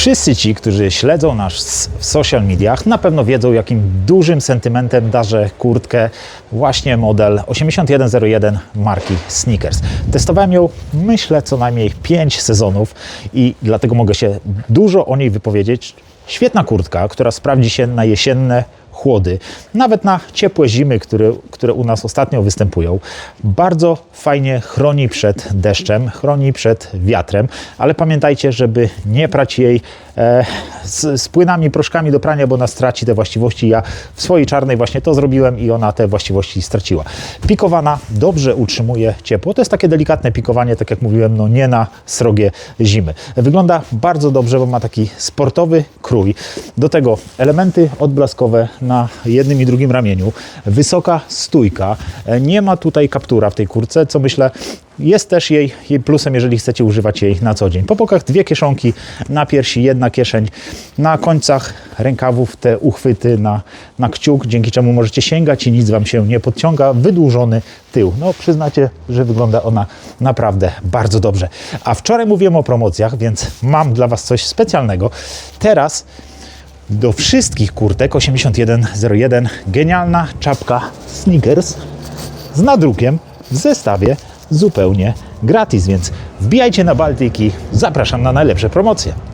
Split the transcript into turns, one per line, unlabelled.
Wszyscy ci, którzy śledzą nas w social mediach, na pewno wiedzą, jakim dużym sentymentem darzę kurtkę właśnie model 8101 marki Sneakers. Testowałem ją, myślę, co najmniej 5 sezonów i dlatego mogę się dużo o niej wypowiedzieć. Świetna kurtka, która sprawdzi się na jesienne chłody, nawet na ciepłe zimy, które, które u nas ostatnio występują. Bardzo fajnie chroni przed deszczem, chroni przed wiatrem, ale pamiętajcie, żeby nie prać jej e, z, z płynami, proszkami do prania, bo ona straci te właściwości. Ja w swojej czarnej właśnie to zrobiłem i ona te właściwości straciła. Pikowana dobrze utrzymuje ciepło. To jest takie delikatne pikowanie, tak jak mówiłem, no nie na srogie zimy. Wygląda bardzo dobrze, bo ma taki sportowy krój. Do tego elementy odblaskowe na jednym i drugim ramieniu, wysoka stójka, E, nie ma tutaj kaptura w tej kurce, co myślę jest też jej, jej plusem, jeżeli chcecie używać jej na co dzień. Po bokach dwie kieszonki, na piersi jedna kieszeń, na końcach rękawów te uchwyty na, na kciuk, dzięki czemu możecie sięgać i nic Wam się nie podciąga. Wydłużony tył. No przyznacie, że wygląda ona naprawdę bardzo dobrze. A wczoraj mówiłem o promocjach, więc mam dla Was coś specjalnego. Teraz do wszystkich kurtek 8101 genialna czapka Sneakers z nadrukiem w zestawie zupełnie gratis, więc wbijajcie na Baltyki. Zapraszam na najlepsze promocje.